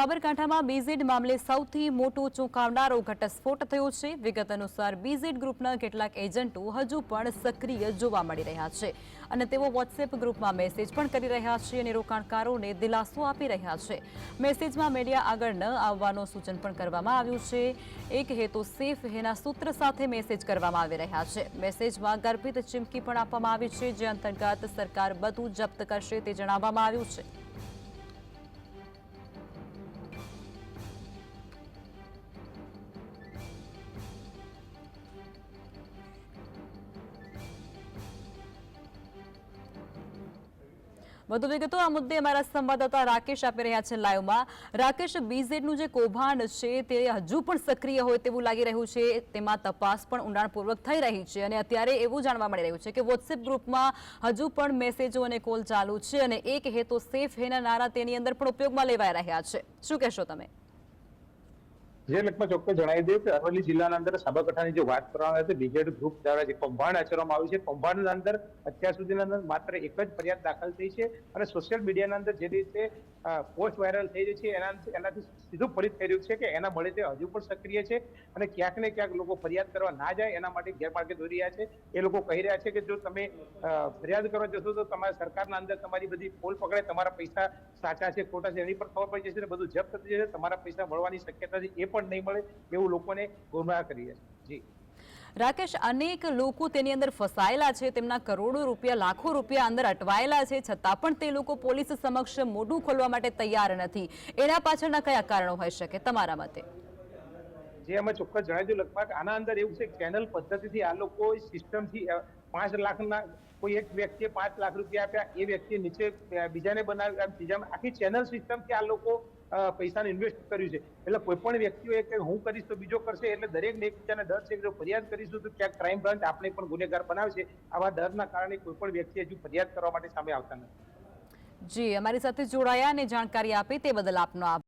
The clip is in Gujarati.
સાબરકાંઠામાં બીઝેડ મામલે સૌથી મોટો ચોંકાવનારો ઘટસ્ફોટ થયો છે. વિગત અનુસાર બીઝેડ ગ્રુપના કેટલાક એજન્ટો હજુ પણ સક્રિય જોવા મળી રહ્યા છે અને તેઓ વોટ્સએપ ગ્રુપમાં મેસેજ પણ કરી રહ્યા છે અને રોકાણકારોને દિલાસો આપી રહ્યા છે. મેસેજમાં મીડિયા આગળ ન આવવાનું સૂચન પણ કરવામાં આવ્યું છે. એક હેતુ સેફ હેના સૂત્ર સાથે મેસેજ કરવામાં આવી રહ્યા છે. મેસેજમાં ગર્ભિત ચીમકી પણ આપવામાં આવી છે. જે અંતર્ગત સરકાર બધું જપ્ત કરશે તે જણાવવામાં આવ્યું છે. વધુ વિગતો આ મુદ્દે અમારા સંવાદદાતા રાકેશ આપી રહ્યા છે લાઈવમાં. રાકેશ બીઝેડનું જે કૌભાંડ છે તે હજુ પણ સક્રિય હોય તેવું લાગી રહ્યું છે. તેમાં તપાસ પણ ઊંડાણપૂર્વક થઈ રહી છે અને અત્યારે એવું જાણવા મળી રહ્યું છે કે વોટ્સએપ ગ્રુપમાં હજુ પણ મેસેજો અને કોલ ચાલુ છે અને એક હેતો સેફ હેના નારા તેની અંદર પણ ઉપયોગમાં લેવાઈ રહ્યા છે. શું કહેશો તમે? જે લગભગ ચોક્કસ જણાવી દઈએ કે અરવલ્લી જિલ્લાના અંદર સાબરકાંઠાની જે વાત કરવામાં આવે છે બીજેડ ગ્રુપ દ્વારા જે કૌભાંડ આચરવામાં આવ્યું છે, કૌભાંડના અંદર અત્યાર સુધીના અંદર માત્ર એક જ ફરિયાદ દાખલ થઈ છે અને સોશિયલ મીડિયાના અંદર જે રીતે પોસ્ટ વાયરલ થઈ રહી છે, એના એનાથી સીધું ફરી થઈ રહ્યું છે કે એના મળે તે હજુ પણ સક્રિય છે અને ક્યાંક ને ક્યાંક લોકો ફરિયાદ કરવા ના જાય એના માટે ગેરમાર્ગે દોરી રહ્યા છે. એ લોકો કહી રહ્યા છે કે જો તમે ફરિયાદ કરવા જશો તો તમારા સરકારના અંદર તમારી બધી પોલ પકડે તમારા પૈસા સાચા છે, ખોટા છે, એની પર ખબર પડી જશે બધું જપ્ત થઈ જશે, તમારા પૈસા મળવાની શક્યતા છે, એ પણ નહીં મળે એવું લોકોને ગુમરાહ કરી રહ્યા છે જી. રાકેશ અનેક લોકો તેની અંદર ફસાયેલા છે તેમના કરોડો રૂપિયા લાખો રૂપિયા અંદર અટવાયેલા છે છતાં પણ તે લોકો પોલીસ સમક્ષ મોઢું ખોલવા માટે તૈયાર નથી. એના પાછળના કયા કારણો હોઈ શકે તમારા મતે? જે અમે ચોક્કસ જણાવી દઉં લગભગ આના અંદર એવું છે ચેનલ પદ્ધતિથી આ લોકો સિસ્ટમથી પાંચ લાખના કોઈ એક વ્યક્તિએ પાંચ લાખ રૂપિયા આપ્યા એ વ્યક્તિ નીચે બીજાને બનાવી બીજા આખી ચેનલ સિસ્ટમથી આ લોકો પૈસાને ઇન્વેસ્ટ કર્યું છે. એટલે કોઈ પણ વ્યક્તિઓ કે હું કરીશ તો બીજો કરશે, એટલે દરેકને એકબીજાને ડર છે જો ફરિયાદ કરીશું તો ક્યાંક ક્રાઇમ બ્રાન્ચ આપણે પણ ગુનેગાર બનાવશે. આવા ડરના કારણે કોઈ પણ વ્યક્તિ હજુ ફરિયાદ કરવા માટે સામે આવતા નથી. જી, અમારી સાથે જોડાયા અને જાણકારી આપી તે બદલ આપનો આભાર.